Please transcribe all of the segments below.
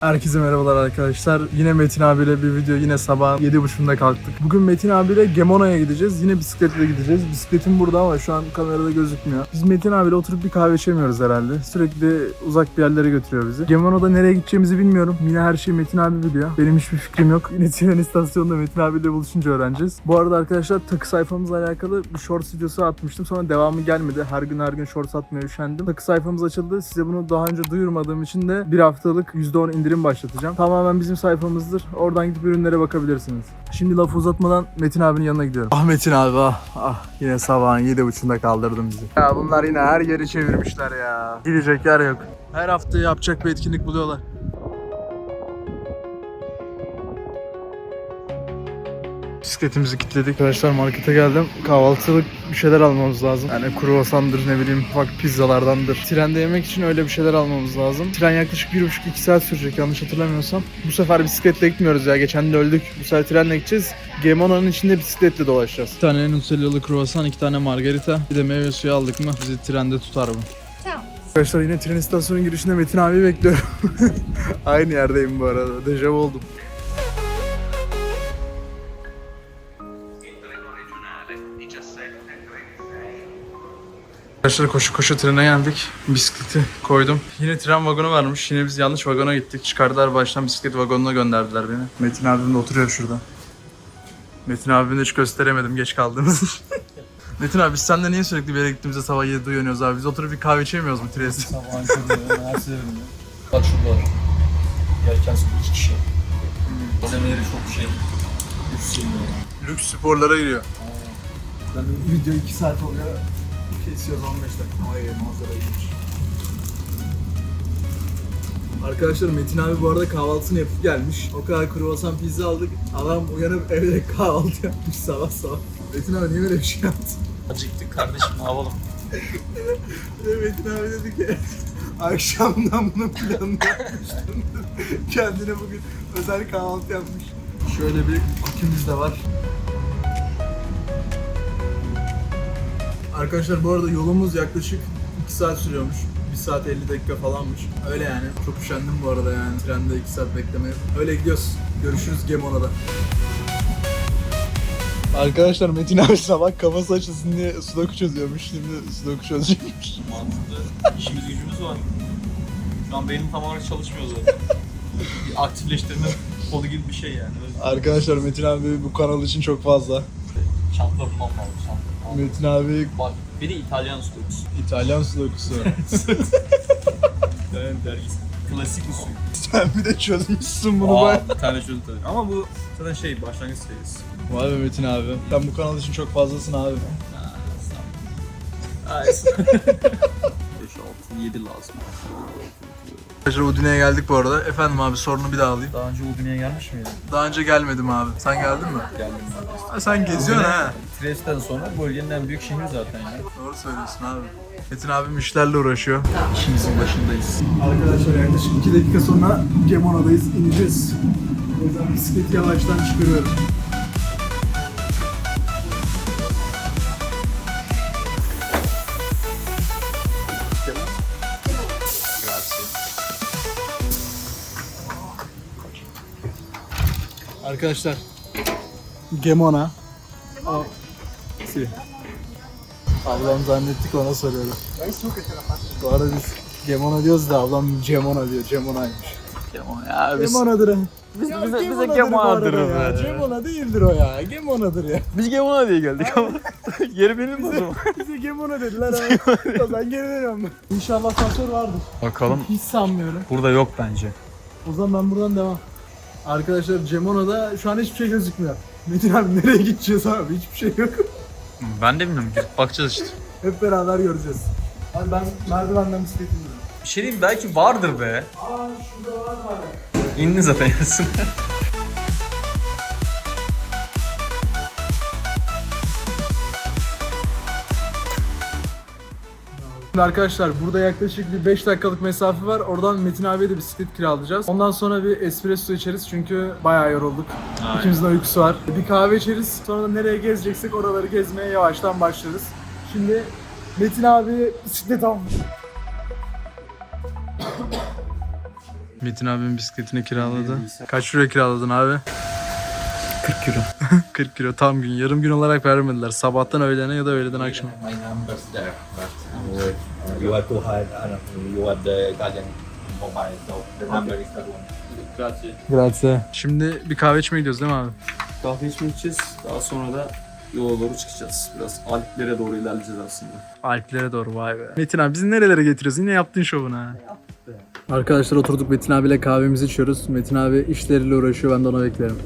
Herkese merhabalar arkadaşlar. Yine Metin abiyle bir video. Yine sabah 7.30'da kalktık. Bugün Metin abiyle Gemona'ya gideceğiz. Yine bisikletle gideceğiz. Bisikletim burada ama şu an kamerada gözükmüyor. Biz Metin abiyle oturup bir kahve içemiyoruz herhalde. Sürekli uzak bir yerlere götürüyor bizi. Gemona'da nereye gideceğimizi bilmiyorum. Yine her şeyi Metin abi biliyor. Benim hiçbir fikrim yok. Yine tren istasyonunda Metin abiyle buluşunca öğreneceğiz. Bu arada arkadaşlar takı sayfamızla alakalı bir shorts videosu atmıştım. Sonra devamı gelmedi. Her gün her gün shorts atmaya üşendim. Takı sayfamız açıldı. Size bunu daha önce duyurmadığım için de bir haftalık %10 indirim başlatacağım. Tamamen bizim sayfamızdır. Oradan gidip ürünlere bakabilirsiniz. Şimdi lafı uzatmadan Metin abinin yanına gidiyorum. Ah Metin abi ah. ah yine sabahın yedi buçuğunda kaldırdın bizi. Ya bunlar yine her yeri çevirmişler ya. Gidecek yer yok. Her hafta yapacak bir etkinlik buluyorlar. Bisikletimizi kilitledik. Arkadaşlar markete geldim. Kahvaltılık bir şeyler almamız lazım. Yani kruvasandır ne bileyim ufak pizzalardandır. Trende yemek için öyle bir şeyler almamız lazım. Tren yaklaşık 1,5-2 saat sürecek yanlış hatırlamıyorsam. Bu sefer bisikletle gitmiyoruz ya. Geçen de öldük. Bu sefer trenle gideceğiz. Gemona'nın içinde bisikletle dolaşacağız. Bir tane Nutellalı kruvasan, iki tane margarita. Bir de meyve suyu aldık mı bizi trende tutar bu. Tamam. Arkadaşlar yine tren istasyonunun girişinde Metin abi bekliyorum. Aynı yerdeyim bu arada. Dejavu oldum. Arkadaşlar koşu koşu trene geldik. Bisikleti koydum. Yine tren vagonu varmış. Yine biz yanlış vagona gittik. Çıkardılar baştan bisiklet vagonuna gönderdiler beni. Metin abim de oturuyor şurada. Metin abimi de hiç gösteremedim geç kaldığımız. Metin abi biz seninle niye sürekli bir yere gittiğimizde sabah 7'de uyanıyoruz abi? Biz oturup bir kahve içemiyoruz mu Tires'te? Sabahın köründe her seferinde. Bak şurada. Gelirken sonra iki kişi. Malzemeleri çok şey. Lüks sporlara giriyor. Ben de video 2 saat oluyor. Kesiyoruz 15 dakika. Ay manzara iyiymiş. Arkadaşlar Metin abi bu arada kahvaltısını yapıp gelmiş. O kadar kruvasan pizza aldık. Adam uyanıp evde kahvaltı yapmış sabah sabah. Metin abi niye böyle bir şey yaptın? Acıktık kardeşim ne yapalım. Metin abi dedi ki akşamdan bunun planını yapmıştım. Kendine bugün özel kahvaltı yapmış. Şöyle bir kukimiz de var. Arkadaşlar bu arada yolumuz yaklaşık 2 saat sürüyormuş. 1 saat 50 dakika falanmış. Öyle yani. Çok üşendim bu arada yani. Trende 2 saat beklemeye. Öyle gidiyoruz. Görüşürüz Gemona'da. Arkadaşlar Metin abi sabah kafası açılsın diye sudoku çözüyormuş. Şimdi sudoku çözecekmiş. Mantıklı. İşimiz gücümüz var. Şu an beynim tam olarak çalışmıyor zaten. bir aktifleştirme kolu gibi bir şey yani. Öyle Arkadaşlar Metin abi bu kanal için çok fazla. Çanta bulmam lazım. Metin abi Bak bir de İtalyan stoksu. İtalyan sudokusu. Evet dergisi. Klasik usul. Sen bir de çözmüşsün bunu Aa, baya. bir tane çözüm tabii. Ama bu zaten şey başlangıç seviyesi. Vay be Metin abi. Sen bu kanal için çok fazlasın abi. Ha, sağ ol. Ay, sağ ol. 5, 6, 7 lazım. Arkadaşlar Udine'ye geldik bu arada. Efendim abi sorunu bir daha alayım. Daha önce Udin'e gelmiş miydin? Daha önce gelmedim abi. Sen geldin mi? Geldim. Ha, sen geziyorsun ha. Trieste'den sonra bölgenin en büyük şehri zaten ya. Doğru söylüyorsun abi. Metin abim işlerle uğraşıyor. İşimizin başındayız. Arkadaşlar yaklaşık 2 dakika sonra Gemona'dayız. ineceğiz. O yüzden bisikleti yavaştan çıkarıyorum. Arkadaşlar Gemona. O, si. Ablam zannettik ona soruyorum. Bu arada biz Gemona diyoruz da ablam Cemona diyor. Cemona'ymış. Ya biz, Gemona'dır biz, Ya bize, bize Gemona'dır arada ya. Gemona değildir o ya. Gemona'dır ya. Biz Gemona diye geldik ama yeri benim o zaman. Bize Gemona dediler ama. o zaman geri dönüyorum ben. İnşallah asansör vardır. Bakalım. Hiç sanmıyorum. Burada yok bence. O zaman ben buradan devam. Arkadaşlar Cemona'da şu an hiçbir şey gözükmüyor. Metin abi nereye gideceğiz abi? Hiçbir şey yok. Ben de bilmiyorum. Gidip bakacağız işte. Hep beraber göreceğiz. Abi ben merdivenden bisikletim. Bir şey diyeyim belki vardır be. Aa şurada var var. İndi zaten yarısın. arkadaşlar burada yaklaşık bir 5 dakikalık mesafe var. Oradan Metin abiye de bisiklet kiralayacağız. Ondan sonra bir espresso içeriz çünkü bayağı yorulduk. İkimizin de uykusu var. Bir kahve içeriz. Sonra da nereye gezeceksek oraları gezmeye yavaştan başlarız. Şimdi Metin abi bisiklet almış. Metin abinin bisikletini kiraladı. Kaç lira kiraladın abi? 40 euro. 40 kilo tam gün. Yarım gün olarak vermediler. Sabahtan öğlene ya da öğleden akşama. My number's there, but uh, you have to have, I don't know, you have the Italian mobile, so the number is that one. Grazie. Grazie. Şimdi bir kahve içmeye gidiyoruz değil mi abi? Kahve içmeye gideceğiz. Daha sonra da yola doğru çıkacağız. Biraz Alplere doğru ilerleyeceğiz aslında. Alplere doğru vay be. Metin abi bizi nerelere getiriyorsun? Yine yaptın şovunu ha. Arkadaşlar oturduk Metin abiyle kahvemizi içiyoruz. Metin abi işleriyle uğraşıyor ben de ona beklerim.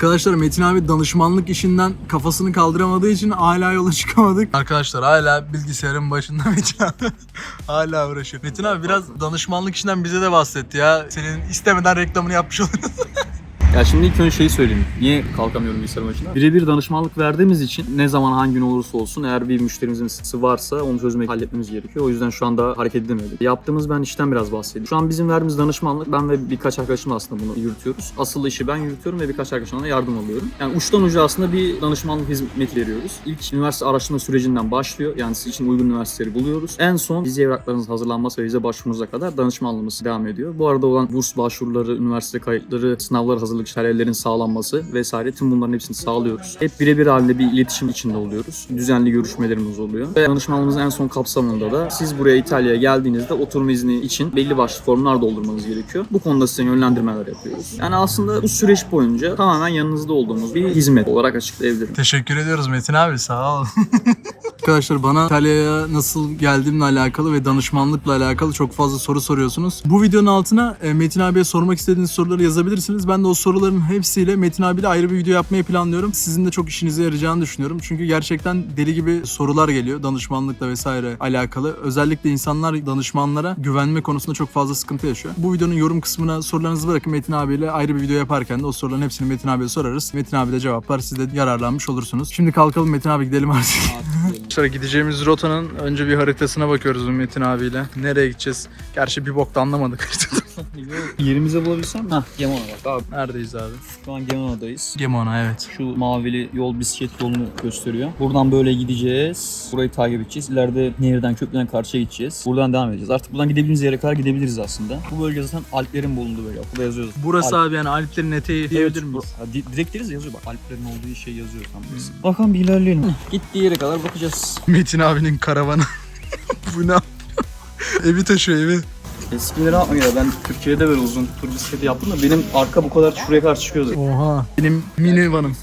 Arkadaşlar Metin abi danışmanlık işinden kafasını kaldıramadığı için hala yola çıkamadık. Arkadaşlar hala bilgisayarın başında Metin abi hala uğraşıyor. Metin abi biraz danışmanlık işinden bize de bahsetti ya. Senin istemeden reklamını yapmış oluruz. Ya şimdi ilk önce şeyi söyleyeyim. Niye kalkamıyorum bilgisayar başına? Birebir danışmanlık verdiğimiz için ne zaman hangi gün olursa olsun eğer bir müşterimizin sıkıntısı varsa onu çözmek, halletmemiz gerekiyor. O yüzden şu anda hareket edemedik. Yaptığımız ben işten biraz bahsedeyim. Şu an bizim verdiğimiz danışmanlık ben ve birkaç arkadaşım aslında bunu yürütüyoruz. Asıl işi ben yürütüyorum ve birkaç arkadaşımdan da yardım alıyorum. Yani uçtan uca aslında bir danışmanlık hizmeti veriyoruz. İlk üniversite araştırma sürecinden başlıyor. Yani sizin için uygun üniversiteleri buluyoruz. En son vize evraklarınız hazırlanması ve vize başvurunuza kadar danışmanlığımız devam ediyor. Bu arada olan burs başvuruları, üniversite kayıtları, sınavlar hazırlık işaretlerin sağlanması vesaire tüm bunların hepsini sağlıyoruz. Hep birebir halde bir iletişim içinde oluyoruz. Düzenli görüşmelerimiz oluyor. Ve danışmanlığımızın en son kapsamında da siz buraya İtalya'ya geldiğinizde oturum izni için belli başlı formlar doldurmanız gerekiyor. Bu konuda size yönlendirmeler yapıyoruz. Yani aslında bu süreç boyunca tamamen yanınızda olduğumuz bir hizmet olarak açıklayabilirim. Teşekkür ediyoruz Metin abi sağ ol. Arkadaşlar bana İtalya'ya nasıl geldiğimle alakalı ve danışmanlıkla alakalı çok fazla soru soruyorsunuz. Bu videonun altına e, Metin abiye sormak istediğiniz soruları yazabilirsiniz. Ben de o soruların hepsiyle Metin abiyle ayrı bir video yapmayı planlıyorum. Sizin de çok işinize yarayacağını düşünüyorum. Çünkü gerçekten deli gibi sorular geliyor danışmanlıkla vesaire alakalı. Özellikle insanlar danışmanlara güvenme konusunda çok fazla sıkıntı yaşıyor. Bu videonun yorum kısmına sorularınızı bırakın Metin abiyle ayrı bir video yaparken de o soruların hepsini Metin abiye sorarız. Metin abi de cevaplar siz de yararlanmış olursunuz. Şimdi kalkalım Metin abi gidelim artık. Arkadaşlar gideceğimiz rotanın önce bir haritasına bakıyoruz Metin abiyle. Nereye gideceğiz? Gerçi bir bok da anlamadık haritada. Yerimizi bulabilsem. Hah Gemona bak abi. Neredeyiz abi? Şu an Gemona'dayız. Gemona evet. Şu mavili yol bisiklet yolunu gösteriyor. Buradan böyle gideceğiz. Burayı takip edeceğiz. İleride nehirden köprüden karşıya gideceğiz. Buradan devam edeceğiz. Artık buradan gidebildiğimiz yere kadar gidebiliriz aslında. Bu bölge zaten Alplerin bulunduğu bölge. Burada yazıyor. zaten. Burası Alp. abi yani Alplerin eteği diyebilir miyiz? Ha, di- direkt deriz yazıyor bak. Alplerin olduğu şey yazıyor tam burası. Bakalım bir ilerleyelim. Gittiği yere kadar bakacağız. Metin abinin karavanı. bu ne yapıyor? evi taşıyor evi. Eskileri yapmıyor. Ben Türkiye'de böyle uzun tur bisikleti yaptım da benim arka bu kadar şuraya kadar çıkıyordu. Oha. Benim mini vanım.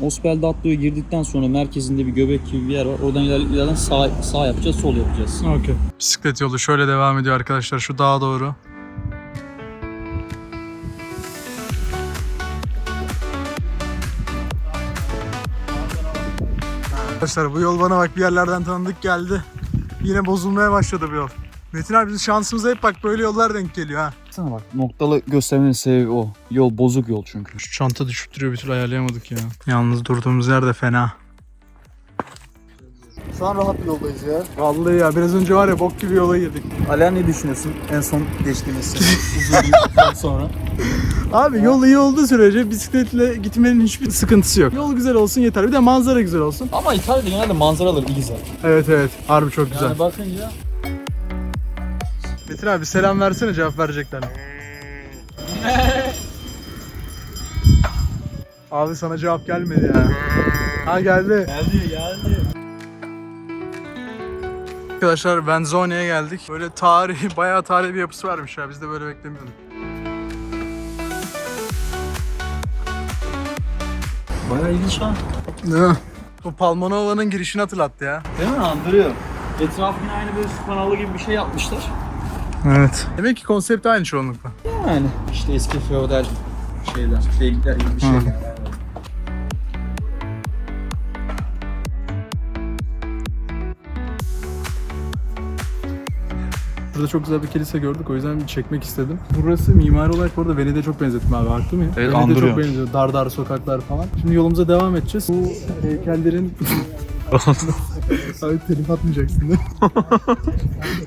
Ospel Datlı'ya girdikten sonra merkezinde bir göbek gibi bir yer var. Oradan iler- ileriden sağ, sağ yapacağız, sol yapacağız. Okey. Bisiklet yolu şöyle devam ediyor arkadaşlar şu dağa doğru. Arkadaşlar bu yol bana bak bir yerlerden tanıdık geldi. Yine bozulmaya başladı bu yol. Metin abi bizim şansımıza hep bak böyle yollar denk geliyor ha. Sana bak noktalı göstermenin sebebi o. Yol bozuk yol çünkü. Şu çanta düşüp duruyor bir türlü ayarlayamadık ya. Yalnız durduğumuz yer de fena. Şu an rahat bir yoldayız ya. Vallahi ya biraz önce var ya bok gibi yola girdik. Alihan ne düşünüyorsun en son geçtiğimiz sene uzun bir yıldan sonra? Abi yol iyi olduğu sürece bisikletle gitmenin hiçbir sıkıntısı yok. Yol güzel olsun yeter. Bir de manzara güzel olsun. Ama İtalya'da genelde manzaralar iyi zaten. Evet evet. Harbi çok güzel. Yani bakınca Metin abi selam versene cevap verecekler. abi sana cevap gelmedi ya. Ha geldi. geldi geldi. Arkadaşlar Benzone'ye geldik. Böyle tarihi, bayağı tarihi bir yapısı varmış ya. Biz de böyle beklemiyorduk. Bayağı ilginç ha. Mi? Bu Palmanova'nın girişini hatırlattı ya. Değil mi? Andırıyor. Etrafına aynı böyle su kanalı gibi bir şey yapmışlar. Evet. Demek ki konsept aynı çoğunlukla. Yani işte eski feodal şeyler, şeyler gibi bir şey. Hı. Yani. Burada çok güzel bir kilise gördük o yüzden çekmek istedim. Burası mimari olarak bu arada Venedik'e çok benzettim abi haklı mıyım? Evet, Venedik'e çok benziyor. Dar dar sokaklar falan. Şimdi yolumuza devam edeceğiz. Bu heykellerin Abi telif atmayacaksın değil mi?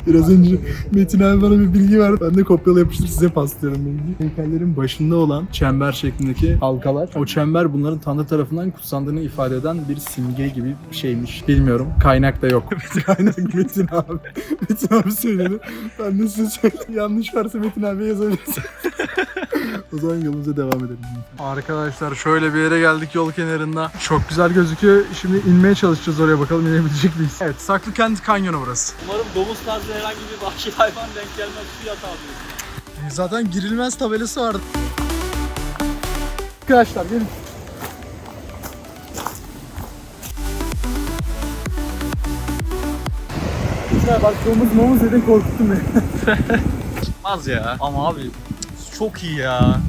Biraz önce Metin abi bana bir bilgi verdi. Ben de kopyala yapıştır size paslıyorum bilgiyi. Heykellerin başında olan çember şeklindeki halkalar. O çember bunların Tanrı tarafından kutsandığını ifade eden bir simge gibi bir şeymiş. Bilmiyorum. Kaynak da yok. Kaynak Metin abi. Metin abi söyledi. Ben de size söyleyeyim. Yanlış varsa Metin abiye yazabilirsiniz. o zaman yolumuza devam edelim. Arkadaşlar şöyle bir yere geldik yol kenarında. Çok güzel gözüküyor. Şimdi inmeye çalışacağız oraya bakalım inebilecek miyiz? Evet Saklıkent Kanyonu burası. Umarım domuz tarzı herhangi bir vahşi hayvan denk gelmez su yatağı diyor. Zaten girilmez tabelası vardı. Arkadaşlar gelin. Ya bak domuz momuz dedin korkuttun beni. Çıkmaz ya. Ama abi çok iyi ya.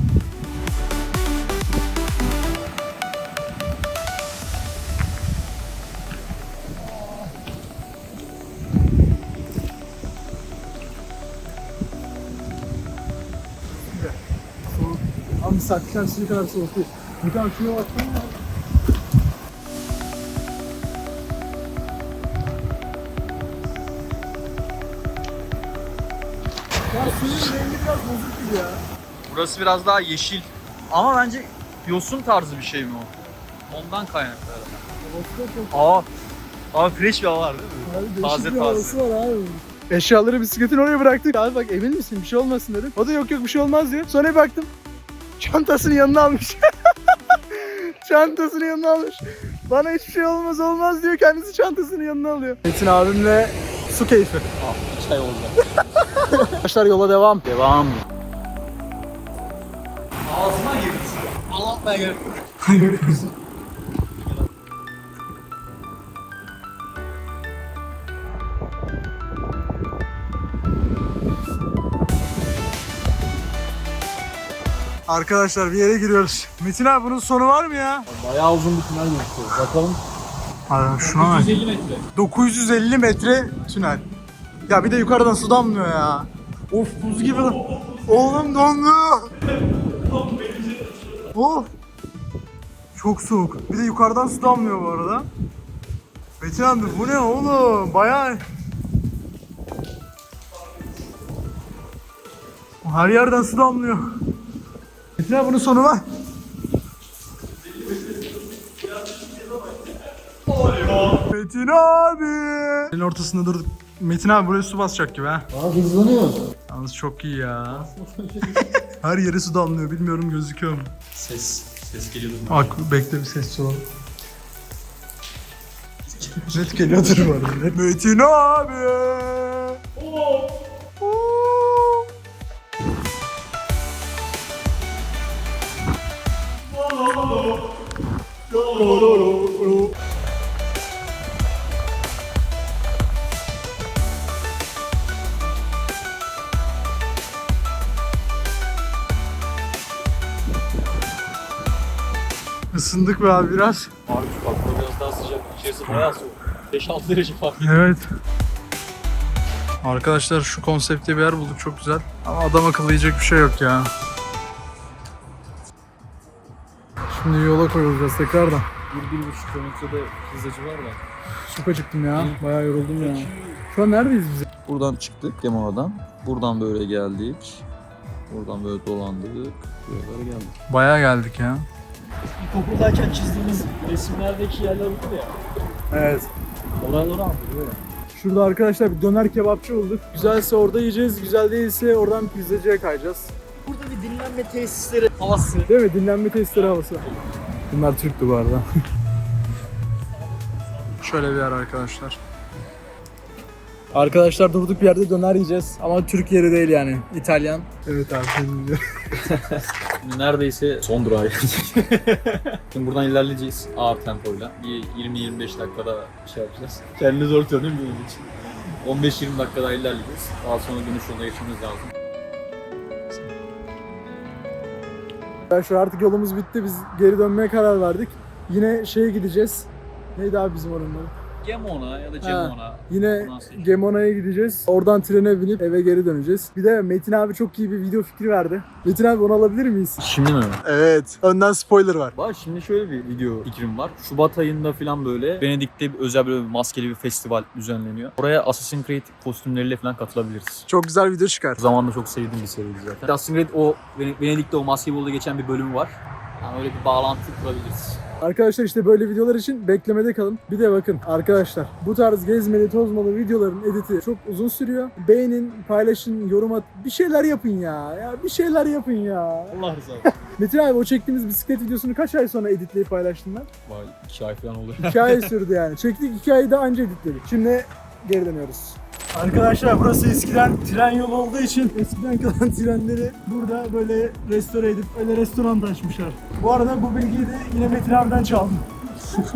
Abi Saklıkent suyu kadar soğuk değil. Bir tane şuna baksana ya. Ya suyun rengi biraz bozuk gibi ya. Burası biraz daha yeşil. Ama bence yosun tarzı bir şey mi o? Ondan kaynaklı herhalde. Aa. Abi fresh bir hava var değil mi? Abi Taze bir taze. var abi. Eşyaları bisikletin oraya bıraktık. Abi bak emin misin bir şey olmasın dedim. O da yok yok bir şey olmaz diyor. Sonra bir baktım. Çantasını yanına almış. çantasını yanına almış. Bana hiçbir şey olmaz olmaz diyor. Kendisi çantasını yanına alıyor. Metin abimle su keyfi. Ah, çay oldu. Arkadaşlar yola devam. Devam. Ağzıma girdi. Anlatmaya gerek yok. Arkadaşlar bir yere giriyoruz. Metin abi bunun sonu var mı ya? Bayağı uzun bir tünel gözüküyor. Bakalım. Abi şuna bak. 150 metre. 950 metre tünel. Ya bir de yukarıdan su damlıyor ya. Of buz gibi. Oğlum dondu. Of. Çok soğuk. Bir de yukarıdan su damlıyor bu arada. Metin abi bu ne oğlum? Bayağı... Her yerden su damlıyor. Abi bunun sonu var. Metin abi. Elin ortasında durduk. Metin abi buraya su basacak gibi ha. Aa hızlanıyor. Yalnız çok iyi ya. Her yere su damlıyor. Bilmiyorum gözüküyor mu? Ses. Ses geliyordu. Bak bekle bir ses olalım. Net geliyordur bu arada. Metin abi. Isındık be abi biraz. Abi bak bu biraz daha sıcak. İçerisi bayağı soğuk. 5-6 derece fark. Evet. Arkadaşlar şu konsepte bir yer bulduk çok güzel. Ama adam akıllı yiyecek bir şey yok ya. Şimdi yola koyulacağız tekrardan. 1-1,5 kilometrede pizzacı var da. Çok acıktım ya. Bayağı yoruldum ya. Şu an neredeyiz biz? Buradan çıktık Kemala'dan. Buradan böyle geldik. Buradan böyle dolandık. Buralara geldik. Bayağı geldik ya. İlkokuldayken çizdiğimiz resimlerdeki yerler var ya. Evet. Oraları andırıyor ya. Şurada arkadaşlar bir döner kebapçı bulduk. Güzelse orada yiyeceğiz, güzel değilse oradan pizzacıya kayacağız. Burada bir dinlenme tesisleri havası. Değil mi? Dinlenme testleri havası. Bunlar Türktü bu arada. Şöyle bir yer arkadaşlar. Arkadaşlar durduk bir yerde döner yiyeceğiz. Ama Türk yeri değil yani. İtalyan. Evet abi. senin neredeyse son durağa geldik. Şimdi buradan ilerleyeceğiz ağır tempoyla. Bir 20-25 dakikada şey yapacağız. Kendini zor tutuyor değil mi bunun için? 15-20 dakikada ilerleyeceğiz. Daha sonra dönüş yoluna geçmemiz lazım. Arkadaşlar artık yolumuz bitti. Biz geri dönmeye karar verdik. Yine şeye gideceğiz. Neydi abi bizim oranın adı? Gemona ya da Ha. Cemona. Yine Gemona'ya gideceğiz. Oradan trene binip eve geri döneceğiz. Bir de Metin abi çok iyi bir video fikri verdi. Metin abi onu alabilir miyiz? Şimdi mi? Evet. Önden spoiler var. Var şimdi şöyle bir video fikrim var. Şubat ayında falan böyle Venedik'te bir özel böyle bir maskeli bir festival düzenleniyor. Oraya Assassin's Creed kostümleriyle falan katılabiliriz. Çok güzel video çıkar. Zamanında çok sevdiğim bir seriydi zaten. Assassin's Creed o Ven- Venedik'te o Maskeball'da geçen bir bölümü var. Yani öyle bir bağlantı kurabiliriz. Arkadaşlar işte böyle videolar için beklemede kalın. Bir de bakın arkadaşlar bu tarz gezmeli tozmalı videoların editi çok uzun sürüyor. Beğenin, paylaşın, yorum at. Bir şeyler yapın ya. Ya bir şeyler yapın ya. Allah rızası için. Metin abi o çektiğimiz bisiklet videosunu kaç ay sonra editleyip paylaştın lan? Vay iki ay falan oluyor. İki ay sürdü yani. Çektik iki ayda anca editledik. Şimdi geri dönüyoruz. Arkadaşlar burası eskiden tren yolu olduğu için eskiden kalan trenleri burada böyle restore edip öyle restoran açmışlar. Bu arada bu bilgiyi de yine Metin abiden çaldım.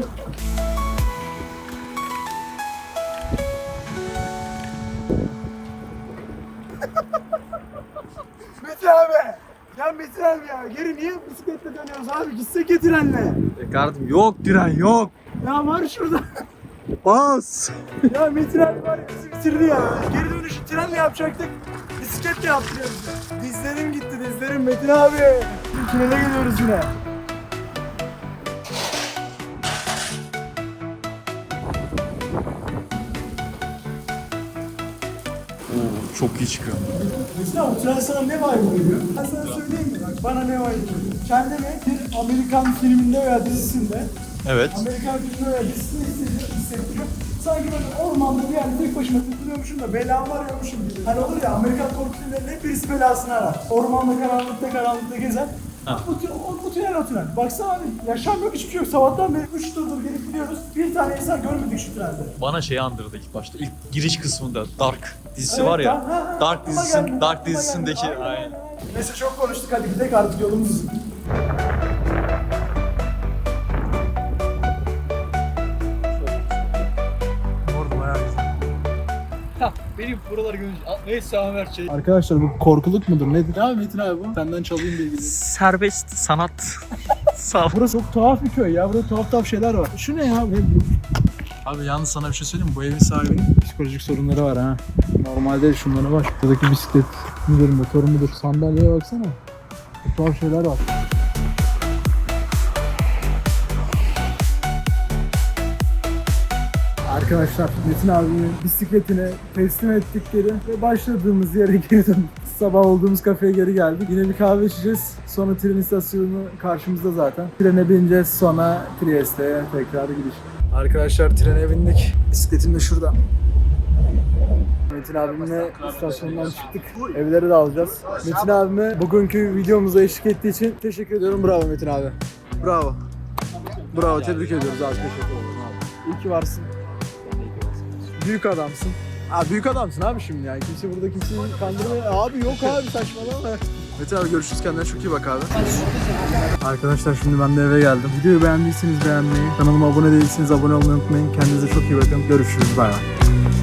Metin abi! Ya Metin abi ya geri niye bisikletle dönüyoruz abi? Gitsek ya trenle. Kardeşim yok diren yok. Ya var şurada. Bas. Ya Metin abi var ya bizi bitirdi ya. Geri dönüşü trenle yapacaktık. Bisikletle yaptırıyor bizi. Dizlerim gitti dizlerim Metin abi. Tünele geliyoruz yine. Oo, çok iyi çıkıyor. Metin abi tren sana ne vibe veriyor? Ben sana söyleyeyim mi? Bak bana ne vibe veriyor? Kendimi bir Amerikan filminde veya dizisinde Evet. Amerikan filminde veya dizisinde hissediyorum, hissettiriyor. Sanki böyle ormanda bir yerde tek başıma takılıyormuşum da belamı arıyormuşum gibi. Hani olur ya Amerikan korku filmlerinde hep birisi belasını arar. Ormanda karanlıkta karanlıkta gezer. Bu, tü- o, bu tünel o tünel. Baksana abi yaşam yok hiçbir şey yok. Sabahtan beri 3 turdur gelip gidiyoruz. Bir tane insan görmedik şu trende. Bana şey andırdı ilk başta. İlk giriş kısmında Dark dizisi Evet, var ya. ha, ha, ha. Dark dizisin, geldi, Dark dizisindeki aynen. Neyse çok konuştuk hadi gidelim artık yolumuz Benim buralar görünce neyse Ömer şey. Arkadaşlar bu korkuluk mudur nedir? Ne abi Metin abi bu? Senden çalayım bilgileri. Serbest sanat. Sağ Burası çok tuhaf bir köy ya. Burada tuhaf tuhaf şeyler var. Şu ne ya? Abi yalnız sana bir şey söyleyeyim mi? Bu evin sahibinin psikolojik sorunları var ha. Normalde şunlara bak. Buradaki bisiklet müdür, motor mudur? Sandalyeye baksana. Çok tuhaf şeyler var. Arkadaşlar Metin abinin bisikletini teslim ettik geri ve başladığımız yere geri döndük. Sabah olduğumuz kafeye geri geldik. Yine bir kahve içeceğiz. Sonra tren istasyonu karşımızda zaten. Trene bineceğiz sonra Trieste'ye tekrar gidiş. Arkadaşlar trene bindik. Bisikletim de şurada. Metin abimle istasyondan çıktık. Evlere de alacağız. Metin abime bugünkü videomuza eşlik ettiği için teşekkür ediyorum. Bravo Metin abi. Bravo. Bravo tebrik ediyoruz abi. Teşekkür ederim abi. İyi ki varsın. Büyük adamsın. Aa, büyük adamsın abi şimdi yani. Kimse burada kimseyi kandırmıyor. Abi yok abi saçmalama. Metin abi görüşürüz kendine çok iyi bak abi. Arkadaşlar şimdi ben de eve geldim. Videoyu beğendiyseniz beğenmeyi, kanalıma abone değilseniz abone olmayı unutmayın. Kendinize çok iyi bakın. Görüşürüz. Bay bay.